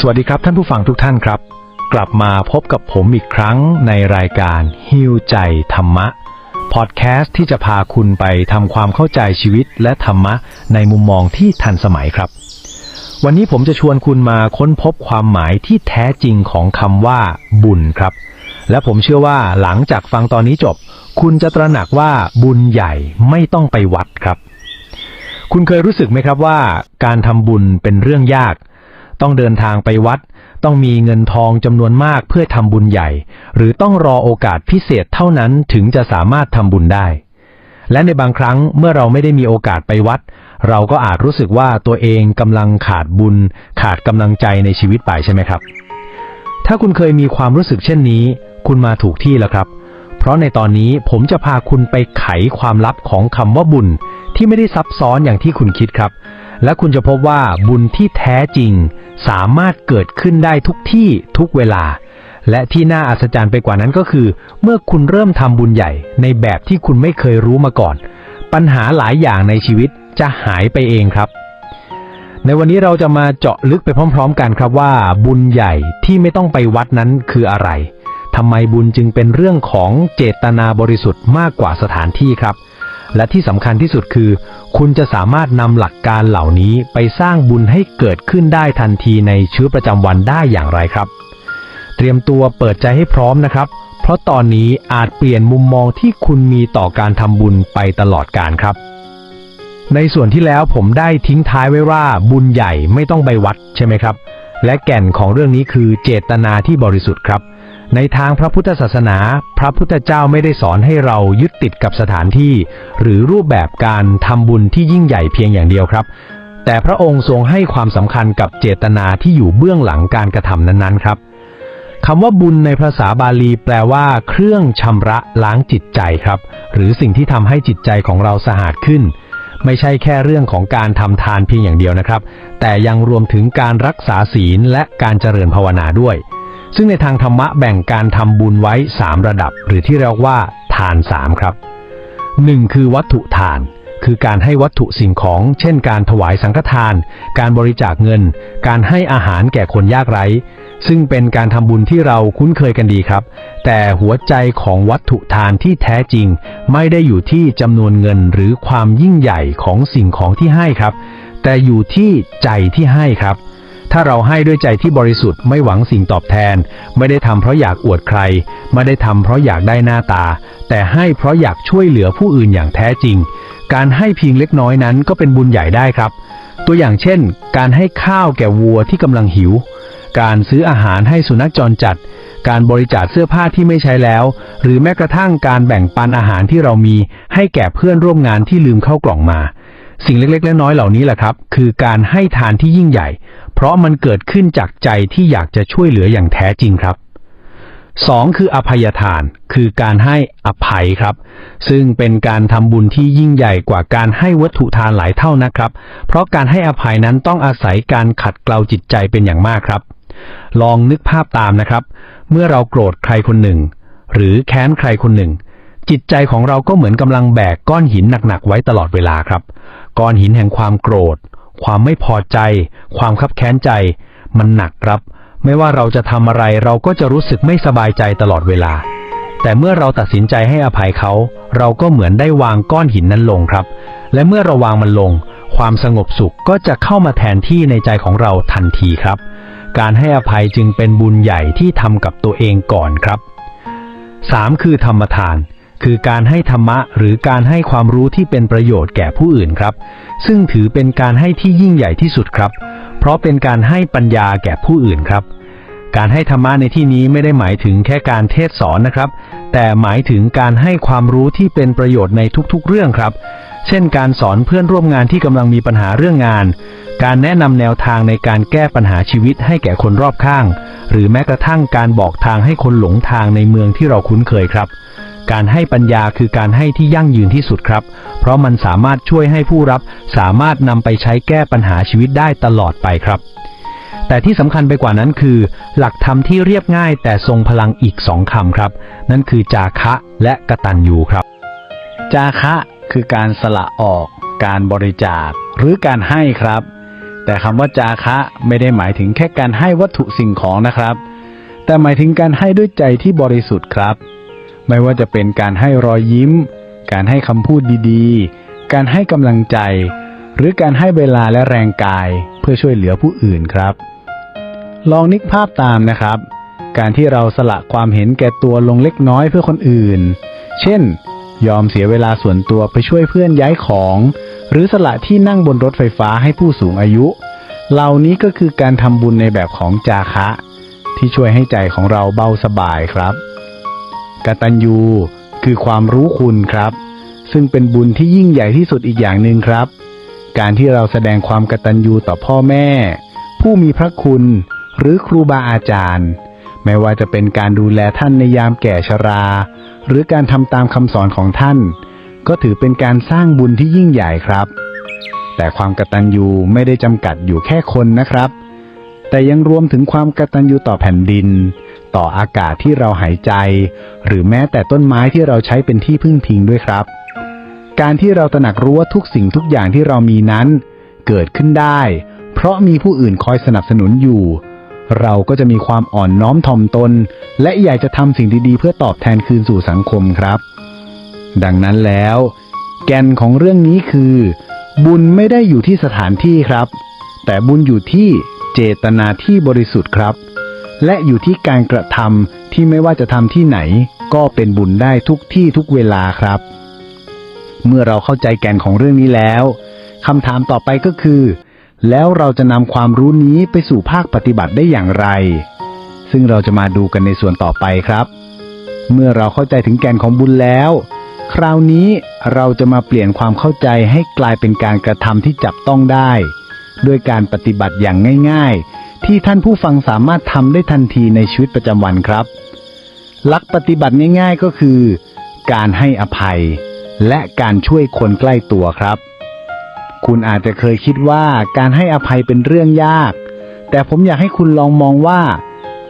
สวัสดีครับท่านผู้ฟังทุกท่านครับ กลับมาพบกับผมอีกครั้งในรายการฮิวใจธรรมะ พอดแคสต์ที่จะพาคุณไปทำความเข้าใจชีวิตและธรรมะในมุมมองที่ทันสมัยครับ วันนี้ผมจะชวนคุณมาค้นพบความหมายที่แท้จริงของคำว่า บุญครับ และผมเชื่อว่าหลังจากฟังตอนนี้จบ คุณจะตระหนักว่าบุญใหญ่ไม่ต้องไปวัดครับ คุณเคยรู้สึกไหมครับว่า การทำบุญเป็นเรื่องยาก ต้องเดินทางไปวัด ต้องมีเงินทองจำนวนมากเพื่อทำบุญใหญ่ หรือต้องรอโอกาสพิเศษเท่านั้นถึงจะสามารถทำบุญได้ และในบางครั้งเมื่อเราไม่ได้มีโอกาสไปวัด เราก็อาจรู้สึกว่าตัวเองกำลังขาดบุญ ขาดกำลังใจในชีวิตไปใช่ไหมครับ ถ้าคุณเคยมีความรู้สึกเช่นนี้ คุณมาถูกที่แล้วครับ เพราะในตอนนี้ผมจะพาคุณไปไขความลับของคำว่าบุญที่ไม่ได้ซับซ้อนอย่างที่คุณคิดครับ และคุณจะพบว่าบุญที่แท้จริง สามารถเกิดขึ้นได้ทุกที่ทุกเวลา และที่น่าอัศจรรย์ไปกว่านั้นก็คือ เมื่อคุณเริ่มทำบุญใหญ่ในแบบที่คุณไม่เคยรู้มาก่อน ปัญหาหลายอย่างในชีวิตจะหายไปเองครับ ในวันนี้เราจะมาเจาะลึกไปพร้อม ๆ กันครับว่า บุญใหญ่ที่ไม่ต้องไปวัดนั้นคืออะไรทำไมบุญจึงเป็นเรื่องของเจตนาบริสุทธิ์มากกว่าสถานที่ครับ และที่สำคัญที่สุดคือ คุณจะสามารถนำหลักการเหล่านี้ไปสร้างบุญให้เกิดขึ้นได้ทันทีในชีวิตประจำวันได้อย่างไรครับ เตรียมตัวเปิดใจให้พร้อมนะครับ เพราะตอนนี้อาจเปลี่ยนมุมมองที่คุณมีต่อการทำบุญไปตลอดการครับ ในส่วนที่แล้วผมได้ทิ้งท้ายไว้ว่าบุญใหญ่ไม่ต้องไปวัดใช่ไหมครับ และแก่นของเรื่องนี้คือเจตนาที่บริสุทธิ์ครับ ในทางพระพุทธศาสนา พระพุทธเจ้าไม่ได้สอนให้เรายึดติดกับสถานที่ หรือรูปแบบการทำบุญที่ยิ่งใหญ่เพียงอย่างเดียวครับ แต่พระองค์ทรงให้ความสำคัญกับเจตนาที่อยู่เบื้องหลังการกระทำนั้นๆครับคำว่าบุญในภาษาบาลีแปลว่า เครื่องชำระล้างจิตใจครับ หรือสิ่งที่ทำให้จิตใจของเราสะอาดขึ้น ไม่ใช่แค่เรื่องของการทำทานเพียงอย่างเดียวนะครับ แต่ยังรวมถึงการรักษาศีลและการเจริญภาวนาด้วย ซึ่งในทางธรรมะแบ่งการทำบุญไว้ 3 ระดับ หรือที่เรียกว่า ทาน 3 ครับ 1. คือวัตถุทาน คือการให้วัตถุสิ่งของ เช่น การถวายสังฆทาน การบริจาคเงิน การให้อาหารแก่คนยากไร้ ซึ่งเป็นการทำบุญที่เราคุ้นเคยกันดีครับ แต่หัวใจของวัตถุทานที่แท้จริง ไม่ได้อยู่ที่จำนวนเงินหรือความยิ่งใหญ่ของสิ่งของที่ให้ครับ แต่อยู่ที่ใจที่ให้ครับ ถ้าเราให้ด้วยใจที่บริสุทธิ์ไม่หวังสิ่งตอบแทน ไม่ได้ทำเพราะอยากอวดใคร ไม่ได้ทำเพราะอยากได้หน้าตา แต่ให้เพราะอยากช่วยเหลือผู้อื่นอย่างแท้จริง การให้เพียงเล็กน้อยนั้นก็เป็นบุญใหญ่ได้ครับ ตัวอย่างเช่น การให้ข้าวแก่วัวที่กำลังหิว การซื้ออาหารให้สุนัขจรจัด การบริจาคเสื้อผ้าที่ไม่ใช้แล้ว หรือแม้กระทั่งการแบ่งปันอาหารที่เรามี ให้แก่เพื่อนร่วมงานที่ลืมเข้ากล่องมาสิ่งเล็กๆน้อยเหล่านี้แหละครับ คือการให้ทานที่ยิ่งใหญ่ เพราะมันเกิดขึ้นจากใจที่อยากจะช่วยเหลืออย่างแท้จริงครับสองคืออภัยทาน คือการให้อภัยครับ ซึ่งเป็นการทำบุญที่ยิ่งใหญ่กว่าการให้วัตถุทานหลายเท่านะครับ เพราะการให้อภัยนั้นต้องอาศัยการขัดเกลาจิตใจเป็นอย่างมากครับ ลองนึกภาพตามนะครับ เมื่อเราโกรธใครคนหนึ่ง หรือแค้นใครคนหนึ่ง จิตใจของเราก็เหมือนกำลังแบกก้อนหินหนักๆไว้ตลอดเวลาครับ ก้อนหินแห่งความโกรธ ความไม่พอใจ ความคับแค้นใจ มันหนักครับ ไม่ว่าเราจะทำอะไรเราก็จะรู้สึกไม่สบายใจตลอดเวลา แต่เมื่อเราตัดสินใจให้อภัยเขา เราก็เหมือนได้วางก้อนหินนั้นลงครับ และเมื่อเราวางมันลง ความสงบสุขก็จะเข้ามาแทนที่ในใจของเราทันทีครับ การให้อภัยจึงเป็นบุญใหญ่ที่ทำกับตัวเองก่อนครับ 3. คือธรรมทาน คือการให้ธรรมะหรือการให้ความรู้ที่เป็นประโยชน์แก่ผู้อื่นครับ ซึ่งถือเป็นการให้ที่ยิ่งใหญ่ที่สุดครับ เพราะเป็นการให้ปัญญาแก่ผู้อื่นครับ การให้ธรรมะในที่นี้ไม่ได้หมายถึงแค่การเทศสอนนะครับ แต่หมายถึงการให้ความรู้ที่เป็นประโยชน์ในทุกๆ เรื่องครับ เช่น การสอนเพื่อนร่วมงานที่กำลังมีปัญหาเรื่องงาน การแนะนำแนวทางในการแก้ปัญหาชีวิตให้แก่คนรอบข้าง หรือแม้กระทั่งการบอกทางให้คนหลงทางในเมืองที่เราคุ้นเคยครับ การให้ปัญญาคือการให้ที่ยั่งยืนที่สุดครับ เพราะมันสามารถช่วยให้ผู้รับสามารถนำไปใช้แก้ปัญหาชีวิตได้ตลอดไปครับ แต่ที่สำคัญไปกว่านั้นคือ หลักธรรมที่เรียบง่ายแต่ทรงพลังอีกสองคำครับ นั่นคือจาคะและกตัญญูครับ จาคะคือการสละออก การบริจาค หรือการให้ครับ แต่คำว่าจาคะไม่ได้หมายถึงแค่การให้วัตถุสิ่งของนะครับ แต่หมายถึงการให้ด้วยใจที่บริสุทธิ์ครับ ไม่ว่าจะเป็นการให้รอยยิ้ม การให้คำพูดดีๆ การให้กำลังใจ หรือการให้เวลาและแรงกายเพื่อช่วยเหลือผู้อื่นครับ ลองนึกภาพตามนะครับ การที่เราสละความเห็นแก่ตัวลงเล็กน้อยเพื่อคนอื่น เช่น ยอมเสียเวลาส่วนตัวไปช่วยเพื่อนย้ายของ หรือสละที่นั่งบนรถไฟฟ้าให้ผู้สูงอายุ เหล่านี้ก็คือการทำบุญในแบบของจาคะ ที่ช่วยให้ใจของเราเบาสบายครับ กตัญญู คือความรู้คุณครับ ซึ่งเป็นบุญที่ยิ่งใหญ่ที่สุดอีกอย่างหนึ่งครับ การที่เราแสดงความกตัญญูต่อพ่อแม่ ผู้มีพระคุณ หรือครูบาอาจารย์ ไม่ว่าจะเป็นการดูแลท่านในยามแก่ชรา หรือการทำตามคำสอนของท่าน ก็ถือเป็นการสร้างบุญที่ยิ่งใหญ่ครับ แต่ความกตัญญูไม่ได้จำกัดอยู่แค่คนนะครับ แต่ยังรวมถึงความกตัญญูต่อแผ่นดิน ต่ออากาศที่เราหายใจ หรือแม้แต่ต้นไม้ที่เราใช้เป็นที่พึ่งพิงด้วยครับ การที่เราตระหนักรู้ว่าทุกสิ่งทุกอย่างที่เรามีนั้น เกิดขึ้นได้ เพราะมีผู้อื่นคอยสนับสนุนอยู่ เราก็จะมีความอ่อนน้อมถ่อมตน และอยากจะทำสิ่งดีๆ เพื่อตอบแทนคืนสู่สังคมครับ ดังนั้นแล้ว แกนของเรื่องนี้คือ บุญไม่ได้อยู่ที่สถานที่ครับ แต่บุญอยู่ที่ เจตนาที่บริสุทธิ์ครับ และอยู่ที่การกระทำที่ไม่ว่าจะทำที่ไหน ก็เป็นบุญได้ทุกที่ทุกเวลาครับ เมื่อเราเข้าใจแก่นของเรื่องนี้แล้วคำถามต่อไปก็คือ แล้วเราจะนำความรู้นี้ไปสู่ภาคปฏิบัติได้อย่างไร ซึ่งเราจะมาดูกันในส่วนต่อไปครับ เมื่อเราเข้าใจถึงแก่นของบุญแล้วคราวนี้เราจะมาเปลี่ยนความเข้าใจให้กลายเป็นการกระทำที่จับต้องได้ ด้วยการปฏิบัติอย่างง่าย ๆ ที่ท่านผู้ฟังสามารถทำได้ทันทีในชีวิตประจำวันครับ หลักปฏิบัติง่าย ๆ ก็คือ การให้อภัย และการช่วยคนใกล้ตัวครับ คุณอาจจะเคยคิดว่าการให้อภัยเป็นเรื่องยาก แต่ผมอยากให้คุณลองมองว่า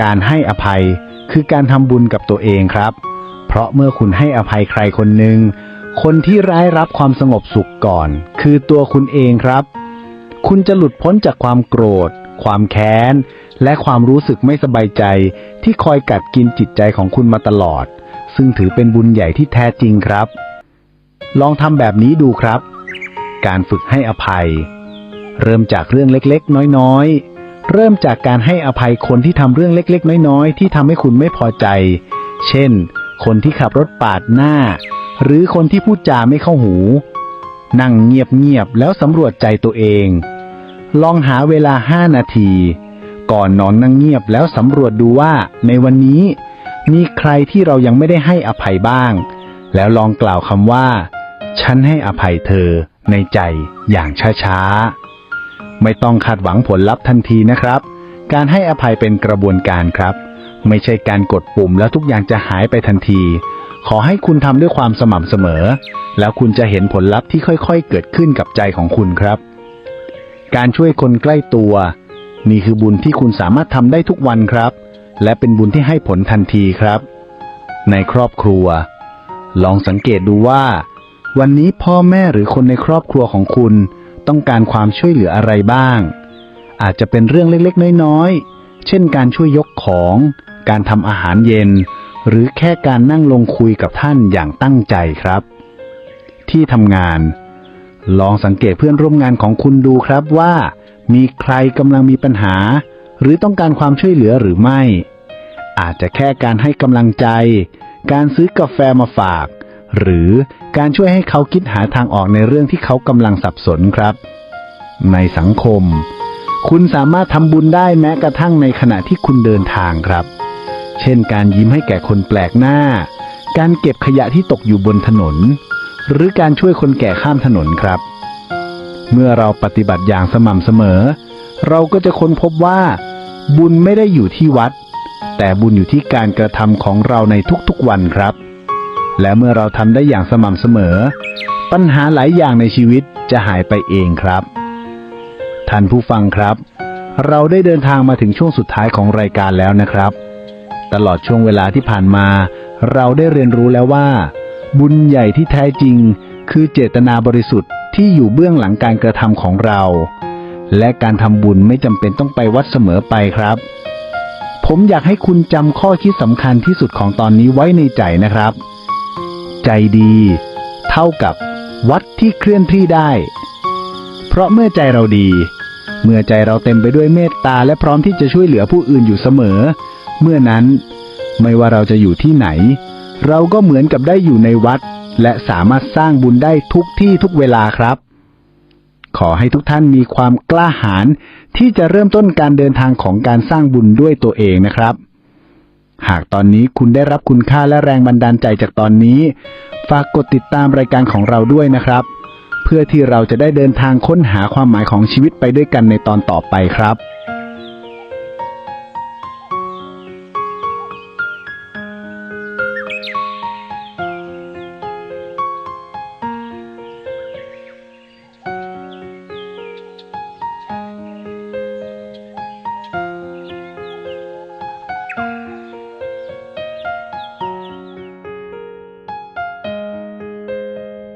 การให้อภัยคือการทำบุญกับตัวเองครับ เพราะเมื่อคุณให้อภัยใครคนหนึ่งคนที่ร้ายรับความสงบสุขก่อน คือตัวคุณเองครับ คุณจะหลุดพ้นจากความโกรธ ความแค้น และความรู้สึกไม่สบายใจที่คอยกัดกินจิตใจของคุณมาตลอด ซึ่งถือเป็นบุญใหญ่ที่แท้จริงครับ ลองทำแบบนี้ดูครับ การฝึกให้อภัย เริ่มจากเรื่องเล็กๆ น้อยๆ เริ่มจากการให้อภัยคนที่ทำเรื่องเล็กๆ น้อยๆ ที่ทำให้คุณไม่พอใจ เช่น คนที่ขับรถปาดหน้า หรือคนที่พูดจาไม่เข้าหู นั่งเงียบๆแล้วสำรวจใจตัวเอง ลองหาเวลาห้านาที ก่อนนอนนั่งเงียบแล้วสำรวจดูว่า ในวันนี้ มีใครที่เรายังไม่ได้ให้อภัยบ้าง แล้วลองกล่าวคำว่า ฉันให้อภัยเธอ ในใจอย่างช้าๆ ไม่ต้องคาดหวังผลลัพธ์ทันทีนะครับ การให้อภัยเป็นกระบวนการครับ ไม่ใช่การกดปุ่มแล้วทุกอย่างจะหายไปทันที ขอให้คุณทำด้วยความสม่ำเสมอ แล้วคุณจะเห็นผลลัพธ์ที่ค่อยๆ เกิดขึ้นกับใจของคุณครับ การช่วยคนใกล้ตัว นี่คือบุญที่คุณสามารถทำได้ทุกวันครับ และเป็นบุญที่ให้ผลทันทีครับ ในครอบครัว ลองสังเกตดูว่า วันนี้พ่อแม่หรือคนในครอบครัวของคุณ ต้องการความช่วยเหลืออะไรบ้าง อาจจะเป็นเรื่องเล็กๆ น้อยๆ เช่นการช่วยยกของ การทำอาหารเย็น หรือแค่การนั่งลงคุยกับท่านอย่างตั้งใจครับ ที่ทำงาน ลองสังเกตเพื่อนร่วมงานของคุณดูครับว่า มีใครกำลังมีปัญหา หรือต้องการความช่วยเหลือหรือไม่ อาจจะแค่การให้กำลังใจ การซื้อกาแฟมาฝาก หรือการช่วยให้เขาคิดหาทางออกในเรื่องที่เขากำลังสับสนครับ ในสังคม คุณสามารถทำบุญได้แม้กระทั่งในขณะที่คุณเดินทางครับ เช่น การยิ้มให้แก่คนแปลกหน้า การเก็บขยะที่ตกอยู่บนถนน หรือการช่วยคนแก่ข้ามถนนครับ เมื่อเราปฏิบัติอย่างสม่ำเสมอ เราก็จะค้นพบว่า บุญไม่ได้อยู่ที่วัด แต่บุญอยู่ที่การกระทำของเราในทุกๆวันครับ และเมื่อเราทำได้อย่างสม่ำเสมอ ปัญหาหลายอย่างในชีวิตจะหายไปเองครับ ท่านผู้ฟังครับ เราได้เดินทางมาถึงช่วงสุดท้ายของรายการแล้วนะครับ ตลอดช่วงเวลาที่ผ่านมา เราได้เรียนรู้แล้วว่า บุญใหญ่ที่แท้จริง คือเจตนาบริสุทธิ์ที่อยู่เบื้องหลังการกระทำของเรา และการทำบุญไม่จำเป็นต้องไปวัดเสมอไปครับ ผมอยากให้คุณจำข้อคิดสำคัญที่สุดของตอนนี้ไว้ในใจนะครับ ใจดี เท่ากับวัดที่เคลื่อนที่ได้ เพราะเมื่อใจเราดี เมื่อใจเราเต็มไปด้วยเมตตาและพร้อมที่จะช่วยเหลือผู้อื่นอยู่เสมอ เมื่อนั้น ไม่ว่าเราจะอยู่ที่ไหน เราก็เหมือนกับได้อยู่ในวัด และสามารถสร้างบุญได้ทุกที่ทุกเวลาครับ ขอให้ทุกท่านมีความกล้าหาญที่จะเริ่มต้นการเดินทางของการสร้างบุญด้วยตัวเองนะครับ หากตอนนี้คุณได้รับคุณค่าและแรงบันดาลใจจากตอนนี้ ฝากกดติดตามรายการของเราด้วยนะครับ เพื่อที่เราจะได้เดินทางค้นหาความหมายของชีวิตไปด้วยกันในตอนต่อไปครับ